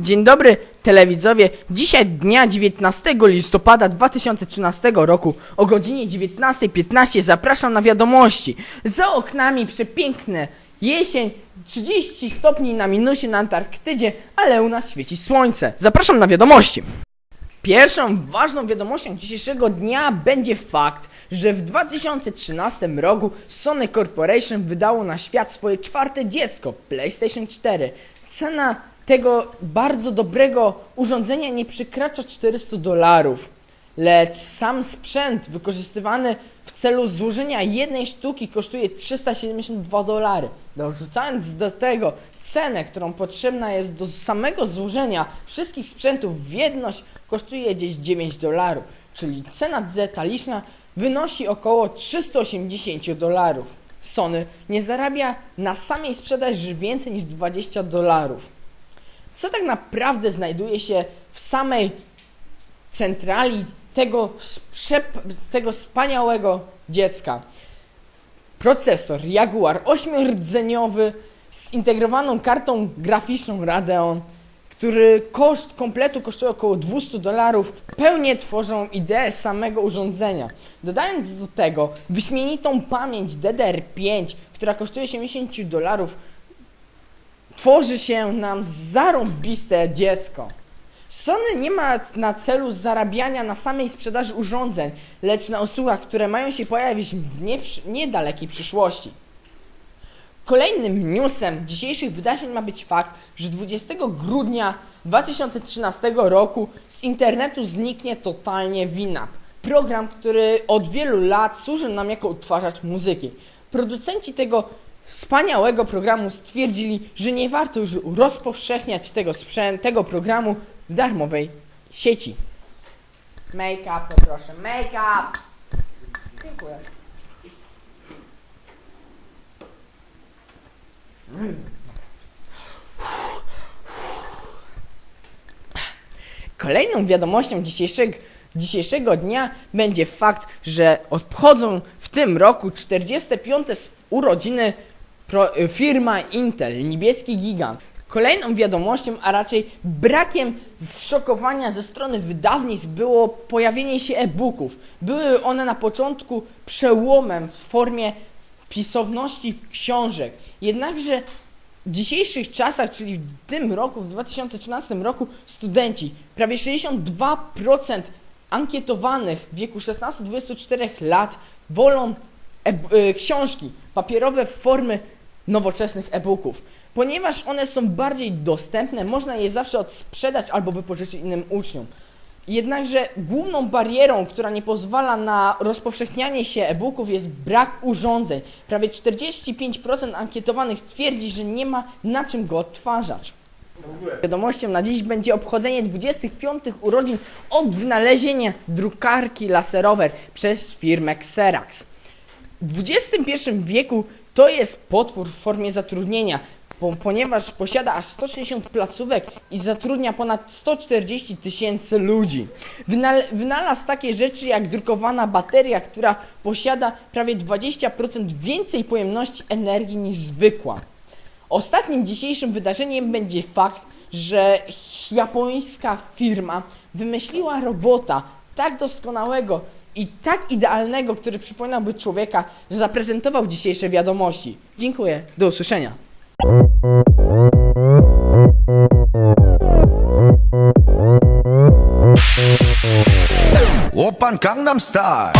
Dzień dobry telewidzowie. Dzisiaj dnia 19 listopada 2013 roku o godzinie 19.15 zapraszam na wiadomości. Za oknami przepiękne jesień, 30 stopni na minusie na Antarktydzie, ale u nas świeci słońce. Zapraszam na wiadomości. Pierwszą ważną wiadomością dzisiejszego dnia będzie fakt, że w 2013 roku Sony Corporation wydało na świat swoje czwarte dziecko PlayStation 4. Cena tego bardzo dobrego urządzenia nie przekracza 400 dolarów, lecz sam sprzęt wykorzystywany w celu złożenia jednej sztuki kosztuje 372 dolary. Dorzucając do tego cenę, którą potrzebna jest do samego złożenia wszystkich sprzętów w jedność, kosztuje gdzieś 9 dolarów, czyli cena detaliczna wynosi około 380 dolarów. Sony nie zarabia na samej sprzedaży więcej niż 20 dolarów. Co tak naprawdę znajduje się w samej centrali tego, tego wspaniałego dziecka? Procesor Jaguar 8-rdzeniowy z zintegrowaną kartą graficzną Radeon, który koszt kompletu kosztuje około 200 dolarów, pełnie tworzą ideę samego urządzenia. Dodając do tego wyśmienitą pamięć DDR5, która kosztuje 70 dolarów, tworzy się nam zarąbiste dziecko. Sony nie ma na celu zarabiania na samej sprzedaży urządzeń, lecz na usługach, które mają się pojawić w nie, niedalekiej przyszłości. Kolejnym newsem dzisiejszych wydarzeń ma być fakt, że 20 grudnia 2013 roku z internetu zniknie totalnie Winamp. Program, który od wielu lat służy nam jako odtwarzacz muzyki. Producenci tego wspaniałego programu stwierdzili, że nie warto już rozpowszechniać tego sprzęt, tego programu w darmowej sieci. Make up, poproszę, make up! Dziękuję. Kolejną wiadomością dzisiejszego, dzisiejszego dnia będzie fakt, że obchodzą w tym roku 45. sw- urodziny pro, y, firma Intel, niebieski gigant. Kolejną wiadomością, a raczej brakiem zszokowania ze strony wydawnictw było pojawienie się e-booków. Były one na początku przełomem w formie pisowności książek. Jednakże w dzisiejszych czasach, czyli w tym roku, w 2013 roku, studenci, prawie 62% ankietowanych w wieku 16-24 lat wolą e y, książki papierowe w formy nowoczesnych e-booków. Ponieważ one są bardziej dostępne, można je zawsze odsprzedać albo wypożyczyć innym uczniom. Jednakże główną barierą, która nie pozwala na rozpowszechnianie się e-booków jest brak urządzeń. Prawie 45% ankietowanych twierdzi, że nie ma na czym go odtwarzać. Wiadomością na dziś będzie obchodzenie 25 urodzin od wynalezienia drukarki laserowej przez firmę Xerox. W XXI wieku to jest potwór w formie zatrudnienia, po, ponieważ posiada aż 160 placówek i zatrudnia ponad 140 tysięcy ludzi. Wynal wynalazł takie rzeczy jak drukowana bateria, która posiada prawie 20% więcej pojemności energii niż zwykła. Ostatnim dzisiejszym wydarzeniem będzie fakt, że japońska firma wymyśliła robota tak doskonałego i tak idealnego, który przypominałby człowieka, że zaprezentował dzisiejsze wiadomości. Dziękuję, do usłyszenia. Open Gangnam Style